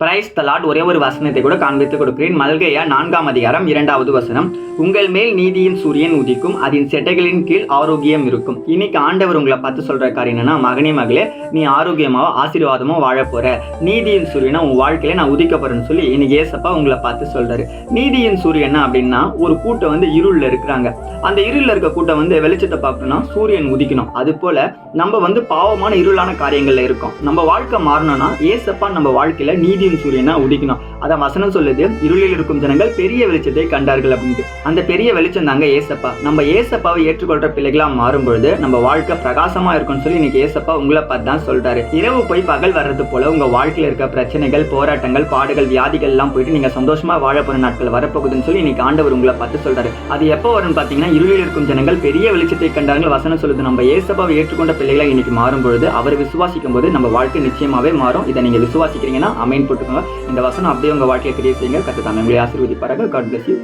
Price தலாட் ஒரே ஒரு வசனத்தை கூட காண்பித்து கொடுக்கிறேன். மல்கையா நான்காம் அதிகாரம் இரண்டாவது வசனம். உங்கள் மேல் நீதியின் சூரியன் உதிக்கும் அதன் செட்டைகளின் கீழ் ஆரோக்கியம் இருக்கும். இன்னைக்கு ஆண்டவர் உங்களை பார்த்து சொல்ற காரியம் என்னன்னா மகனே மகளே நீ ஆரோக்கியமாவோ ஆசீர்வாதமோ வாழ போற. நீதியின் சூரியனை உன் வாழ்க்கையில நான் உதிக்க போறேன்னு சொல்லி இன்னைக்கு ஏசப்பா உங்களை பார்த்து சொல்றாரு. நீதியின் சூரியன் அப்படின்னா ஒரு கூட்டம் வந்து இருள்ல இருக்கிறாங்க. அந்த இருளில் இருக்க கூட்டம் வந்து வெளிச்சத்தை பார்க்கணும்னா சூரியன் உதிக்கணும். அது போல நம்ம வந்து பாவமான இருளான காரியங்கள்ல இருக்கோம். நம்ம வாழ்க்கை மாறணும்னா ஏசப்பா நம்ம வாழ்க்கையில நீதி உதிக்கும் சூரியனா உதிக்கணும். அதான் வசனம் சொல்லுது இருளில் இருக்கும் ஜனங்கள் பெரிய வெளிச்சத்தை கண்டார்கள் அப்படின்ட்டு அந்த பெரிய வெளிச்சம் தாங்க ஏசப்பா. நம்ம ஏசப்பாவை ஏற்றுக்கொள்ற பிள்ளைகளா மாறும் பொழுது நம்ம வாழ்க்கை பிரகாசமா இருக்கும்னு சொல்லி இன்னைக்கு ஏசப்பா உங்களை பார்த்து தான் சொல்றாரு. இரவு போய் பகல் வர்றது போல உங்க வாழ்க்கையில இருக்க பிரச்சனைகள் போராட்டங்கள் பாடுகள் வியாதிகள் எல்லாம் போயிட்டு நீங்க சந்தோஷமா வாழ போற நாட்கள் வரப்போகுதுன்னு சொல்லி இன்னைக்கு ஆண்டவர் உங்களை பார்த்து சொல்றாரு. அது எப்போ வரும்னு பாத்தீங்கன்னா இருளில் இருக்கும் ஜனங்கள் பெரிய வெளிச்சத்தை கண்டார்கள் வசனம் சொல்லுது. நம்ம ஏசப்பாவை ஏற்றுக்கொண்ட பிள்ளைகளை இன்னைக்கு மாறும் பொழுது அவர் விசுவாசிக்கும் போது நம்ம வாழ்க்கை நிச்சயமாவே மாறும். இதை நீங்க விசுவாசிக்கிறீங்கன்னா அமைன். போட்டுக்கோங்க இந்த வசனம் அப்படியே உங்கள் வாழ்க்கையை கிரியேட் செய்யுங்க கத்து தாங்க உங்களை ஆசீர்வதிப்பாராக. God bless you